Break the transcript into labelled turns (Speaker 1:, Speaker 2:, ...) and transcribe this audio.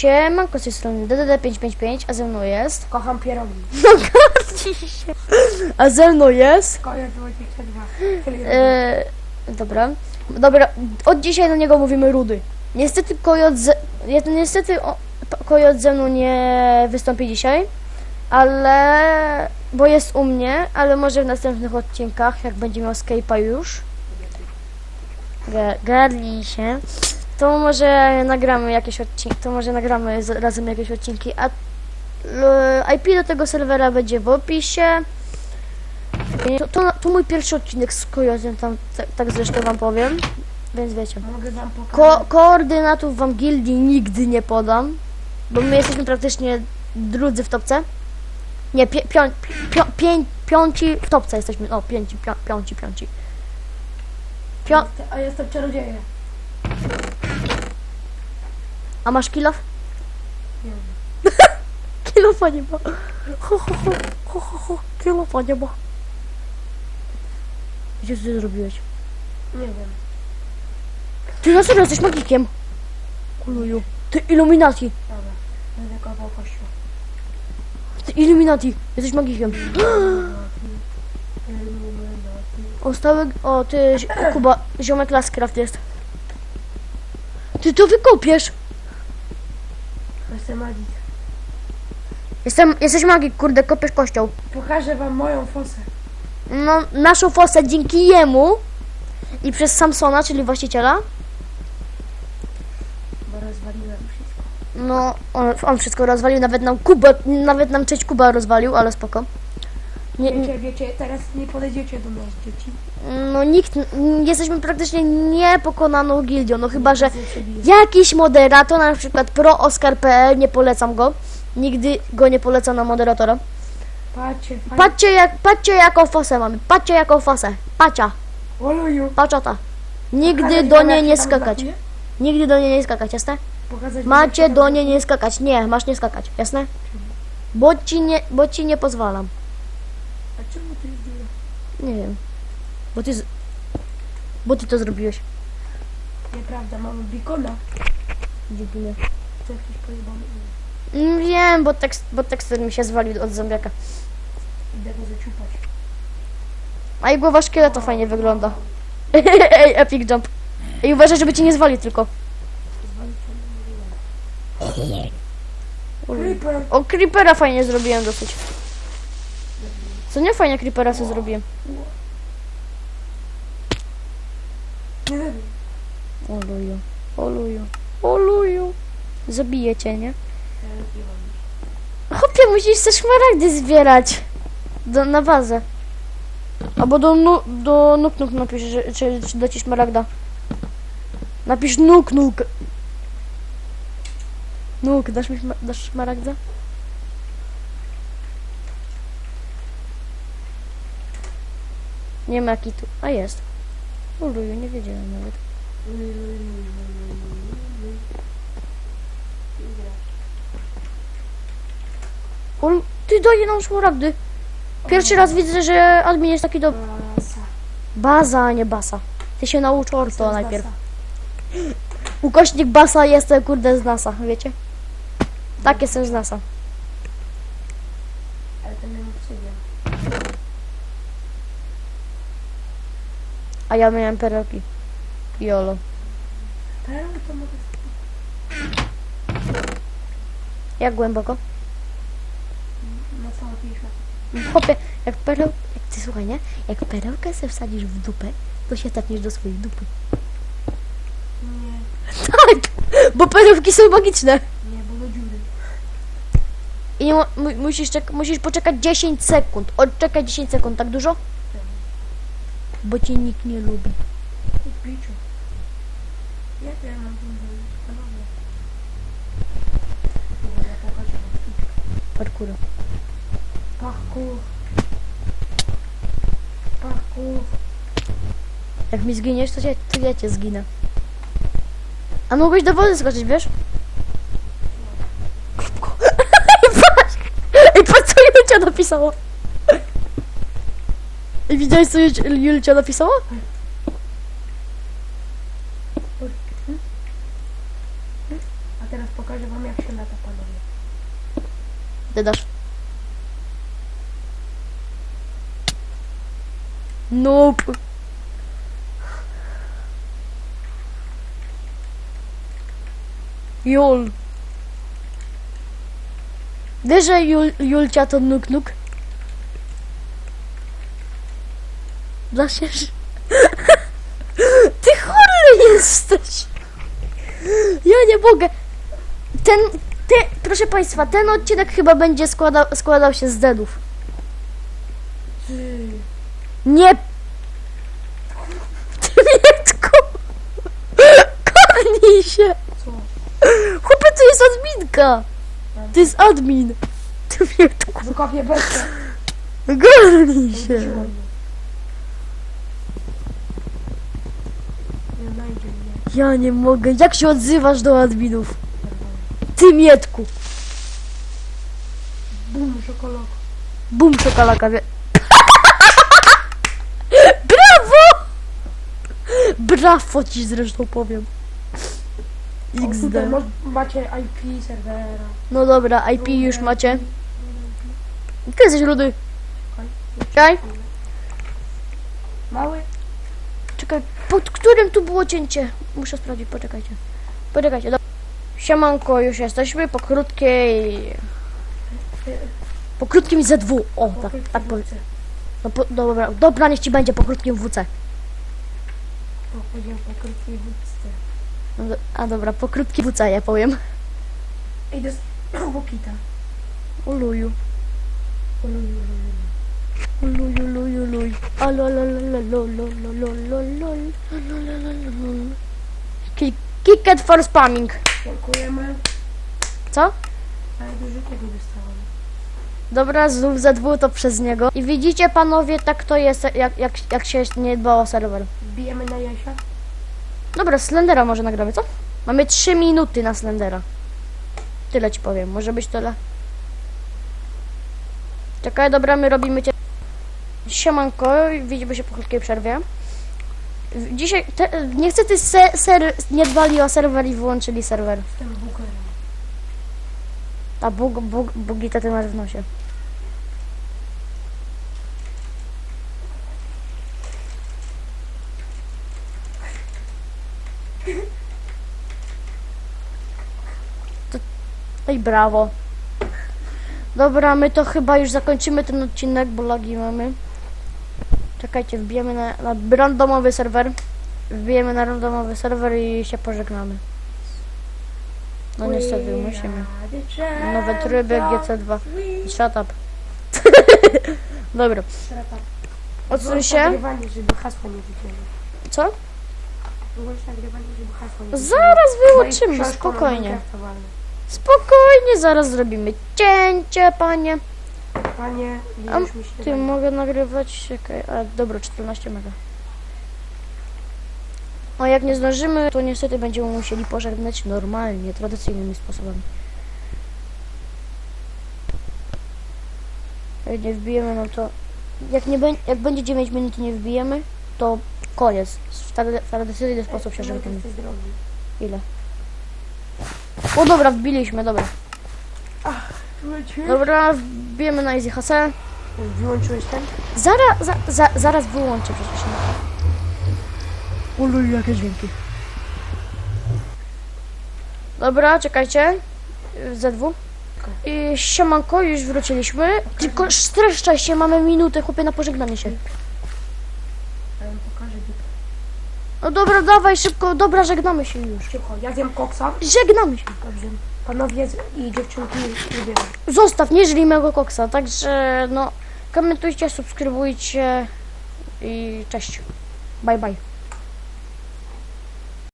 Speaker 1: Siemanko z tej strony DDD555, a ze mną jest...
Speaker 2: Kocham pierogi.
Speaker 1: A ze mną jest...
Speaker 2: Koniec 22.
Speaker 1: E, dobra. Dobra, od dzisiaj na niego mówimy Rudy. Niestety Kojot ze, nie- niestety o, Kojot ze mną nie wystąpi dzisiaj, ale... bo jest u mnie, ale może w następnych odcinkach, jak będzie miał Skype'a już. Ga- Garli się. To może nagramy jakieś odcinki, to może nagramy z, razem jakieś odcinki, a IP do tego serwera będzie w opisie. To, to, to mój pierwszy odcinek z Kojotem, tam tak, tak zresztą wam powiem, więc wiecie.
Speaker 2: Mogę wam pokazać.
Speaker 1: Ko koordynatów wam gildii nigdy nie podam, bo my jesteśmy praktycznie drudzy w topce. Nie, pią, pią, pię, piąci w topce jesteśmy, o, pięci, pią, piąci, piąci. Pią,
Speaker 2: A jestem czarodziejem.
Speaker 1: A masz kilof?
Speaker 2: Nie wiem.
Speaker 1: Kilofa nie ma. Ho, ho, ho, ho, ho, ho. Kilofa nie ma. Gdzie ty zrobiłeś?
Speaker 2: Nie wiem.
Speaker 1: Ty na serio jesteś magikiem. Kuluju. Ty Illuminati.
Speaker 2: Dobra. Będę kopał kościół.
Speaker 1: Ty Illuminati. Jesteś magikiem. O, stały... O, ty... Kuba. Ziomek Lascraft jest. Ty to wykopiesz.
Speaker 2: Jestem magik.
Speaker 1: Jestem... Jesteś magik, kurde, kopiesz kościoł.
Speaker 2: Pokażę wam moją fosę.
Speaker 1: No, naszą fosę dzięki jemu i przez Samsona, czyli właściciela,
Speaker 2: Bo rozwaliłem wszystko.
Speaker 1: no, on, on wszystko rozwalił, nawet nam Kuba, nawet nam część Kuba rozwalił, ale spoko. Nie,
Speaker 2: Wiecie, wiecie, teraz nie podejdziecie do nas, dzieci.
Speaker 1: no nikt, n- jesteśmy praktycznie niepokonaną gildią, no chyba, że jakiś moderator, na przykład ProOscar.pl, nie polecam go, nigdy go nie polecam na moderatora.
Speaker 2: Patrzcie, fajnie.
Speaker 1: Patrzcie, jak, patrzcie jaką fosę mamy, patrzcie jaką fosę, pacia,
Speaker 2: Oluju.
Speaker 1: paczota. Nigdy
Speaker 2: Pokazać
Speaker 1: do
Speaker 2: wam,
Speaker 1: niej
Speaker 2: jak
Speaker 1: nie
Speaker 2: się tam
Speaker 1: skakać, nigdy do niej nie skakać, jasne?
Speaker 2: Pokazać wam, jak
Speaker 1: Macie
Speaker 2: się tam
Speaker 1: do niej nie skakać. Nie, masz nie skakać, jasne? Bo ci nie, bo ci nie pozwalam.
Speaker 2: A czemu to jest dziura?
Speaker 1: Nie wiem. Bo ty z... Bo ty to zrobiłeś.
Speaker 2: Nieprawda, mamy bikona.
Speaker 1: Dziękuję.
Speaker 2: To jakiś pojebany.
Speaker 1: Mm, Wiem, bo tekst, bo tekst mi się zwalił od zombiaka.
Speaker 2: Idę go zaciupać.
Speaker 1: A i głowa szkieleta fajnie wygląda. Ej, epic jump. I uważaj, żeby ci nie zwali tylko.
Speaker 2: Creeper.
Speaker 1: O, creepera fajnie zrobiłem dosyć. Co nie fajnie creepera sobie zrobiłem. Oluju, oluju, oluju. Zabiję cię, nie? Chłopie, musisz te szmaragdy zbierać. Do, na bazę. Albo do, nu, do nuk nuk napisz, że, czy, czy da ci szmaragda. Napisz nuk nuk. Nuk, dasz mi szma- dasz szmaragda? Nie ma kitu. A jest. Uluju, nie wiedziałem nawet. Ul, ty daje nam szmaragdy. Pierwszy raz widzę, że admin jest taki do...
Speaker 2: Basa.
Speaker 1: Baza, a nie basa. Ty się naucz orto najpierw. Ukośnik basa jestem kurde z NASA, wiecie? Tak, jestem z NASA.
Speaker 2: Ale to miałem obsydian.
Speaker 1: A ja miałem perełki. Jolo.
Speaker 2: Perły to mogę...
Speaker 1: Jak głęboko?
Speaker 2: Na całe 50.
Speaker 1: Chłopie, jak pereł... Jak ty słuchaj, nie? Jak perełkę sobie wsadzisz w dupę, to się tepniesz do swojej dupy.
Speaker 2: Nie,
Speaker 1: Tak! Bo perełki są magiczne.
Speaker 2: nie, bo do dziury.
Speaker 1: I nie mu- musisz, czek- musisz poczekać 10 sekund. Odczekaj 10 sekund, tak dużo? Bo cię nikt nie lubi.
Speaker 2: Ty piciu. Jak ja mam tym zrobić? Panowie. Dobra, pokażę wam.
Speaker 1: Parkour.
Speaker 2: Parkour. Parkour.
Speaker 1: Jak mi zginiesz, to, cię, to ja cię zginę. A mogłeś do wody skoczyć, wiesz? Szybko. Patrz! Ej, patrz co Julcia napisała. Widziałeś co Jul- Julcia napisała?
Speaker 2: A teraz pokażę wam jak się
Speaker 1: ty dasz. Nope. Jul. Wiesz, że Jul, Julcia to nuk nuk? Zasiesz? Ty chory jesteś! Ja nie mogę. Ten, ty, proszę państwa, ten odcinek chyba będzie składał, składał się z deadów. Nie! Ty Mietku! Kornij się!
Speaker 2: Co?
Speaker 1: Chłopie, to jest adminka! To jest admin! Ty Mietku!
Speaker 2: Wykopię beczkę.
Speaker 1: Się!
Speaker 2: Wróciło mnie. Nie znajdzie mnie.
Speaker 1: Ja nie mogę. Jak się odzywasz do adminów? Ty Mietku!
Speaker 2: Bum, szokoloko.
Speaker 1: Bum, czekolaka wie... Brawo! Brawo ci zresztą powiem.
Speaker 2: O,
Speaker 1: XD.
Speaker 2: Tutaj mo- macie IP serwera.
Speaker 1: No dobra, IP już macie. Ty jesteś rudy. Czekaj,
Speaker 2: Mały?
Speaker 1: czekaj. Pod którym tu było cięcie? Muszę sprawdzić, poczekajcie. Poczekajcie. Dobra. Siemanko, już jesteśmy po krótkiej... Po krótkim ZW. O, tak, tak powiem. No, po, dobra, dobra, niech ci będzie po krótkim WC.
Speaker 2: O, powiedziałem po krótkiej wódce.
Speaker 1: No, do- a dobra, po krótkim WC ja powiem.
Speaker 2: Idę z Bukita.
Speaker 1: Uluju.
Speaker 2: Uluj, uluj, uluj.
Speaker 1: Uluj, uluj, Kick, kicket for spamming.
Speaker 2: Dziękujemy.
Speaker 1: Co?
Speaker 2: Ale dużo tego dostałem.
Speaker 1: Dobra, znów za to przez niego. I widzicie panowie, tak to jest, jak, jak, jak się nie dba o serwer.
Speaker 2: Bijemy na Jasia?
Speaker 1: Dobra, Slendera może nagramy, co? Mamy 3 minuty na Slendera. Tyle ci powiem, może być tyle. Czekaj, dobra, my robimy cię. Siemanko, widzimy się po krótkiej przerwie. Dzisiaj, te, nie chcę ty se, ser, nie dbali o serwer i wyłączyli serwer. A bug, bug, bugi to ty masz w nosie. No i brawo. Dobra, my to chyba już zakończymy ten odcinek, bo lagi mamy. Czekajcie, wbijemy na, na randomowy serwer. Wbijemy na randomowy serwer i się pożegnamy. No niestety, musimy. Nowe tryby GC2. Shut up. Dobra. Odsuń się. Co? Zaraz wyłączymy, spokojnie. Spokojnie, zaraz zrobimy cięcie, panie.
Speaker 2: Panie,
Speaker 1: A,
Speaker 2: widzisz mi się
Speaker 1: Ty, mogę nagrywać? Czekaj, a dobra, 14 mega. A jak nie zdążymy, to niestety będziemy musieli pożegnać normalnie, tradycyjnymi sposobami. Jak nie wbijemy, no to... Jak, nie bę- jak będzie 9 minut i nie wbijemy, to koniec. W trady- w tradycyjny sposób się żegnamy. Ile? O dobra, wbiliśmy, dobra. Dobra, wbijemy na Easy Hase.
Speaker 2: Wyłączyłeś ten?
Speaker 1: Zaraz, za, za, zaraz wyłączę przecież. Uluj, jakie dźwięki. Dobra, czekajcie. ZW. I siemanko, już wróciliśmy. Tylko streszczaj się, mamy minutę, chłopie, na pożegnanie się. No dobra, dawaj szybko, dobra, żegnamy się już.
Speaker 2: Cicho, ja zjem koksa.
Speaker 1: Żegnamy się.
Speaker 2: Dobrze. Panowie i dziewczynki lubię.
Speaker 1: Zostaw, nie żyj mego koksa, także no, komentujcie, subskrybujcie i cześć. Bye bye.